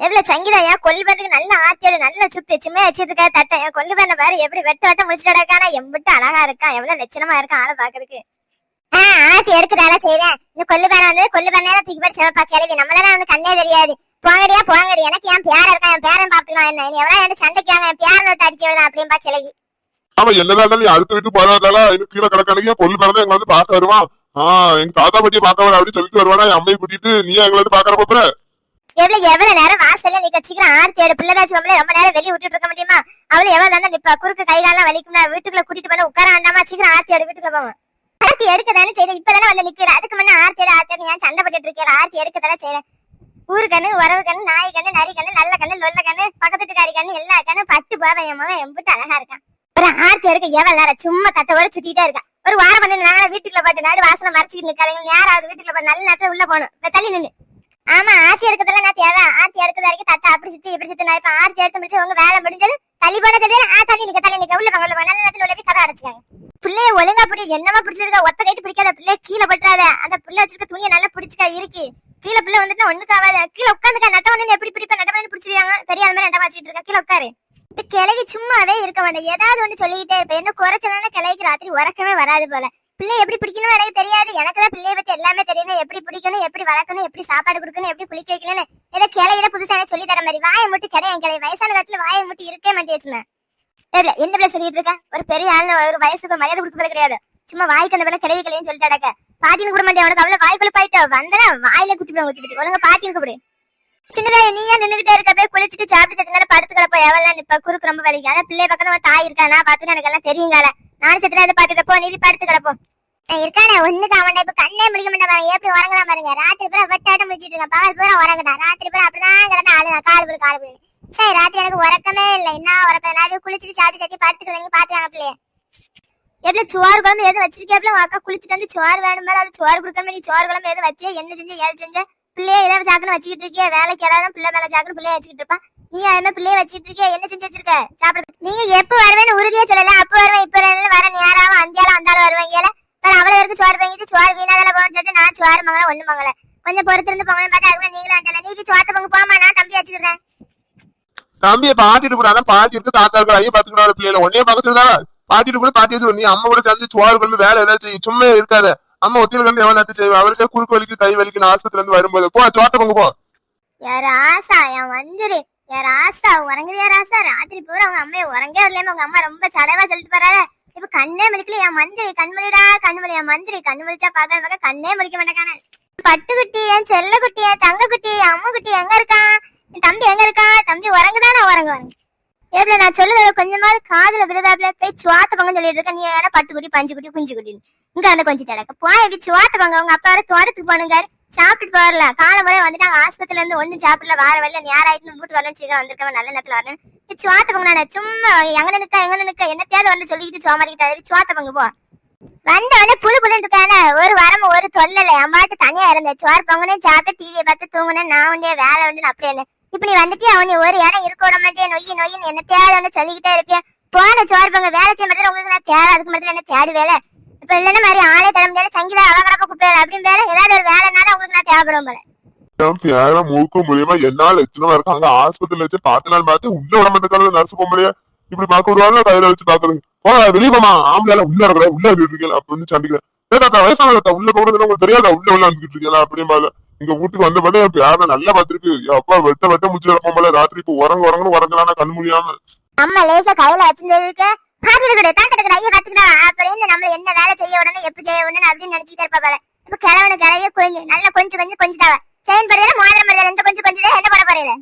எவ்வளவு சங்கீதாயா ஏன் நல்ல ஆத்தியோட நல்ல சுத்து சும்மா வச்சிட்டு இருக்கா தட்டை என் பாரு எப்படி வெட்ட வெட்ட முடிச்சுட்டு எம்பிட்டு அழகா இருக்கான் எவ்வளவு லட்சணமா இருக்கான் ஆளை பாக்குறதுக்கு ஆஹ் ஆத்தி எடுக்குதால செய்யறேன் இந்த கொல்லுபார வந்து கொல்லு தூக்கி போட்டு சிவப்பா கிளவி. நம்மளால வந்து கண்ணே தெரியாது. போங்கடியா போங்கடி. எனக்கு என் பேர இருக்கான் என் பேரன் பாத்துக்கலாம் என்ன? எவ்வளவு எனக்கு சண்டைக்கு வாங்க? என் பேரன் விட்டு அடிக்க விடுதான் அப்படின்பா கிளவி. ஆமா என்னதான் நீ அடுத்த வீட்டு போறாதால இன்னும் கீழே கிடக்கானீங்க கொல்லு பிறந்த எங்க வந்து பாக்க வருவான். ஆஹ் எங்க தாத்தா பட்டியை பாக்க வர அப்படின்னு சொல்லிட்டு வருவானா? என் அம்மையை கூட்டிட்டு நீ எங்களை வந்து பாக்குற போற. எவ்வளவு எவ்வளவு நேரம் வாசல்ல நிக்க சீக்கிரம் ஆர்த்தி எடு பிள்ளைதாச்சும் நம்மளே ரொம்ப நேரம் வெளிய விட்டுட்டு இருக்க முடியுமா? அவளு எவ்வளவு தானே நிப்பா? குறுக்கு கை காலம் வலிக்கும்னா வீட்டுக்குள்ள கூட்டிட்டு போன உட்கார வேண்டாமா? சீக்கிரம் ஆர்த்தி எடு வீட்டுக்குள்ள போவோம். ஆர்த்தி எடுக்க தானே செய்யற இப்பதானே வந்து நிக்கிற? அதுக்கு முன்ன ஆர்த்தி எடு ஆர்த்தி ஏன் சண்டை போட்டுட்டு இருக்கேன் ஆர்த்தி எடுக்க தானே செய்யறேன் ஊரு கண்ணு உறவு கண்ணு நாய் கண்ணு நரி கண்ணு நல்ல கண்ணு லொல்ல கண்ணு பக்கத்து வீட்டுக்காரி கண்ணு எல்லா கண்ணு பட்டு போவேன். என் மகன் எம்பிட்டு அழகா இருக்கான். ஒரு ஆர்த்தி எடுக்க எவ்வளவு நேரம்? சும்மா கட்டோட சுத்திட்டே இருக்கா ஒரு வாரம் பண்ணி நாங்க வீட்டுக்குள்ள போட்டு நாடு வாசனை மறைச்சிட்டு நிக்காதீங்க. யாராவது வீட்டுக்குள்ள நல்ல நேரத்துல உள்ள போகணும். தள்ளி நின்னு ஆமா ஆர்த்தி எடுக்கிறதுல நான் தேவை. ஆர்த்தி எடுக்கிற வரைக்கும் தட்டை அப்படி சுத்தி இப்படி சுத்தி நான் இப்ப ஆர்த்தி எடுத்து முடிச்சு உங்க வேலை முடிஞ்சது தள்ளி போன தெரியல ஆ தள்ளி நிக்க தள்ளி நிக்க. உள்ள வாங்க உள்ள நல்ல நேரத்துல உள்ள போய் கதை அடைச்சிக்காங்க. பிள்ளைய ஒழுங்கா பிடி. என்னமா பிடிச்சிருக்கா? ஒத்த கைட்டு பிடிக்காத பிள்ளைய கீழே பட்டுறாத. அந்த பிள்ளை வச்சிருக்க துணியை நல்லா பிடிச்சிக்கா இருக்கு கீழே பிள்ளை வந்துட்டு ஒண்ணுக்கு ஆகாத. கீழே உட்காந்துக்கா நட்ட ஒண்ணு எப்படி பிடிப்ப? நட்ட பிடிச்சிருக்காங்க தெரியாத மாதிரி நட்ட வச்சுட்டு இருக்கா. கீழே உட்காரு. இந்த கிளவி சும்மாவே இருக்க வேண்டாம் ஏதாவது ஒண்ணு சொல்லிக்கிட்டே இருப்பேன் என்ன குறைச்சதான கிளைக்கு ராத்திரி உறக்கமே வராது போல. பிள்ளை எப்படி பிடிக்கணும் எனக்கு தெரியாது. எனக்கு தான் பிள்ளைய பத்தி எல்லாமே தெரியுமே. எப்படி பிடிக்கணும் எப்படி வளர்க்கணும் எப்படி சாப்பாடு கொடுக்கணும் எப்படி குளிக்க வைக்கணும்னு ஏதோ கிளையில புதுசா எனக்கு சொல்லி தர மாதிரி. வாயை மட்டும் கிடையாது கிடையாது வயசான காலத்துல வாயை மட்டும் இருக்கே மாட்டேச்சுமே. ஏப்ல என்ன பிள்ளை சொல்லிட்டு இருக்க? ஒரு பெரிய ஆள் ஒரு வயசுக்கு ஒரு மரியாதை கொடுக்கறது கிடையாது. சும்மா வாய்க்கு அந்த பிள்ளை கிளைய கிளையன்னு சொல்லிட்டு அடக்க பாட்டின்னு கூட மாட்டேன். அவனுக்கு அவ்வளவு வாய்க்குள்ள போயிட்டு வந்தனா வாயில குத்திவிடும் குத்திட்டு ஒழுங்க பாட்டின்னு கூப்பிடு. சின்னதா நீயா நின்னுகிட்டே இருக்க போய் குளிச்சுட்டு சாப்பிட்டு படுத்து கிடப்போ. எவ்வளவு நிப்ப? குறுக்கு ரொம்ப வலிக்கு. அதான் பிள்ளை பக்கம் தாய் இருக்கா? நான் பாத்துட்டு எனக்கு எல்லாம் தெரியுங்கால நானும் செத்துல அதை பாத்துட்டு போ நீ படுத்து கிடப்போம் இருக்கானே? ஒண்ணுக்கு அவன் இப்ப கண்ணே முடிக்க மாட்டேன் பாருங்க. எப்படி உறங்குதான் பாருங்க. ராத்திரி பூரா வெட்டாட்டம் முடிச்சிட்டு இருக்கான். பகல் பூரா உறங்குதான். ராத்திரி பூரா அப்படிதான் கிடந்தா ஆளுங்க கால் புரு கால் புரு சரி ராத்திரி எனக்கு உறக்கமே இல்லை. என்ன உறக்கம்? நான் குளிச்சுட்டு சாப்பிட்டு சத்தி படுத்துட்டு பாத்துக்காங்க பிள்ளைய. எப்படி சோறு குழம்பு எதுவும் வச்சிருக்கேன் அக்கா குளிச்சுட்டு வந்து சோறு வேணும் மேல சோறு கொடுக்கணும் நீ சோறு குழம்பு எதுவும் வச்சு என்ன செஞ்சு? ஏது செஞ்ச? பிள்ளைய இதை சாக்குன்னு வச்சுக்கிட்டு இருக்கிய வேலைக்கு எல்லாரும் பிள்ளை மேல சாக்குன்னு பிள்ளைய வச்சுக்கிட்டு இருப்பான் நீ என்ன பிள்ளைய வச்சுட்டு இருக்கிய? என்ன செஞ்சு வச்சிருக்க? சாப்பிட நீங்க எப்ப வருவேன்னு உறுதியா சொல்லல. அப்ப வருவேன் இப்ப வருவேன் வர நேராவும் அந்தியாலும் அந்தாலும் வருவாங்க வேற அவ்வளவு பேருக்கு சோறு வாங்கிட்டு சோறு வீணாதால போகணும்னு சொல்லிட்டு நான் சோறு மங்கள ஒண்ணு மங்கள கொஞ்சம் பொறுத்து இருந்து போங்கன்னு பார்த்தா அதுக்குள்ள நீங்களும் வந்துடல நீ போய் சோத்த பங்கு போமா நான் தம்பி வச்சுக்கிறேன் தம்பியை பாட்டிட்டு கூட பாட்டி இருக்கு தாத்தா இருக்கு ஐயா பாத்துக்கிட்டு பிள்ளைல ஒன்னே பக்கத்துல சொல்லுதா? பாட்டிட்டு கூட பாட்டி சொல்லு. நீ அம்மா கூட சேர்ந்து சோறு கொண்டு வேலை ஏதாச்சும் சும்மா இருக்காத. அம்மா ஒத்தியில் கண்டு எவன் நேரத்தை செய்வா அவருக்கே குறுக்கு வலிக்கு கை வலிக்கு ஆஸ்பத்திரி இருந்து வரும்போது போ சோட்ட பங்கு போ யார் ஆசா என் வந்துரு யார் ஆசா உறங்குது யார் ஆசா ராத்திரி பூரா அவங்க அம்மையை உறங்கே வரலையாம உங்க அம்மா ரொம்ப சடவா சொல்லிட்டு போறாரு இப்ப கண்ணே மலிக்கல என் மந்திரி கண்மலிடா கண்மலி என் மந்திரி கண் மலிச்சா பார்க்க பார்க்க கண்ணே மலிக்க மாட்டேக்கானே பட்டுக்குட்டி என் செல்ல குட்டி என் தங்க குட்டி என் அம்மா குட்டி எங்க இருக்கான் என் தம்பி எங்க இருக்கான் தம்பி உறங்குதானா உறங்கு உறங்கு ஏப்ல நான் சொல்லுறது கொஞ்சமாவது காதுல விழுதாப்புல போய் சுவாத்த பங்கம் சொல்லிட்டு இருக்க நீ ஏன்னா பட்டுக்குட்டி பஞ்சு குட்டி குஞ்சு குடின்னு. இங்க வந்து கொஞ்சம் தடக்க போய் எப்படி சுவாத்த பங்க அவங்க அப்பா வர தோட்டத்துக்கு போனுங்க சாப்பிட்டுட்டு போறல. காலம் முறை வந்துட்டாங்க. ஆஸ்பத்திரில இருந்து ஒண்ணும் சாப்பிடல. வார வழியில நேராயிட்டு வீட்டுக்கு வரணும் சீக்கிரம் வந்திருக்கவன் நல்ல நேரத்துல வரணும். சுவாத்த பங்க நான் சும்மா எங்க நினைக்க எங்க நினைக்க என்னத்தையாவது வந்து சொல்லிக்கிட்டு சோமாரிக்கிட்ட சுவாத்த பங்கு போ. வந்த உடனே புழு புழுன்னு இருக்கானே. ஒரு வாரம் ஒரு தொல்லல. என் பாட்டு தனியா இருந்தேன். சோறு பொங்கனே சாப்பிட்டு டிவியை பார்த்து தூங்குனேன். நான் வந்து வேலை வந்து அப்படியே இப்ப நீ வந்துட்டு அவன் ஒரு இடம் இருக்க விட மாட்டேன் நொய்யி நொய்யின்னு என்ன தேவை வந்து சொல்லிக்கிட்டே இருப்பேன் போன சோர்பங்க வேலை செய்ய மாட்டேன் உங்களுக்கு நான் தேவை அதுக்கு மட்டும் என்ன தேடி வேலை இப்ப இல்லைன்னா மாதிரி ஆளே தர முடியாது. சங்கிதா அவகடப்ப குப்பையில அப்படின்னு வேலை ஏதாவது ஒரு வேலைனால உங்களுக்கு நான் தேவைப்படும் போல. என் பேர மூக்க மூலியமா என்ன லட்சணமா இருக்காங்க? ஆஸ்பத்திரியில வச்சு பார்த்து நாள் பார்த்து உள்ள விட மாட்டேங்கிறது நர்ஸ் முடியாது இப்படி பார்க்க விடுவாங்க கையில வச்சு பாக்குறது போ வெளியே போமா ஆம்பளை உள்ள இருக்கிற உள்ள வந்துட்டு இருக்கீங்களா அப்படின்னு சண்டிக்கிறேன் ஏதாக்கா வயசான தாத்தா, உள்ள போகிறது உங்களுக்கு தெரியாதா? உள்ள உள்ள வந்துட்டு இருக்கீங்களா? அப்படின்னு இங்க வீட்டுக்கு வந்த பிறகு என் யாரும் நல்லா பாத்துருக்கு அப்பா வெட்ட வெட்ட முடிச்சு போல ராத்திரி இப்ப உறங்க உறங்கன்னு உறங்கலாம்னா கண் முடியாம அம்மா லேசா கையில வச்சிருந்ததுக்கு பாத்துட்டு கூட தாத்தட்டு ஐயா கத்துக்கிட்டா அப்படின்னு நம்ம என்ன வேலை செய்ய உடனே எப்ப செய்ய உடனே அப்படின்னு நினைச்சிட்டே இருப்பா பாரு. இப்ப கிழவனு கிழவே கொஞ்சம் நல்லா கொஞ்சம் கொஞ்சம் கொஞ்சம் தாவ செயின் படுறதுல மோதிரம் ரெண்டு கொஞ்சம் கொஞ்சம் என்ன பண்ண போறீங்க?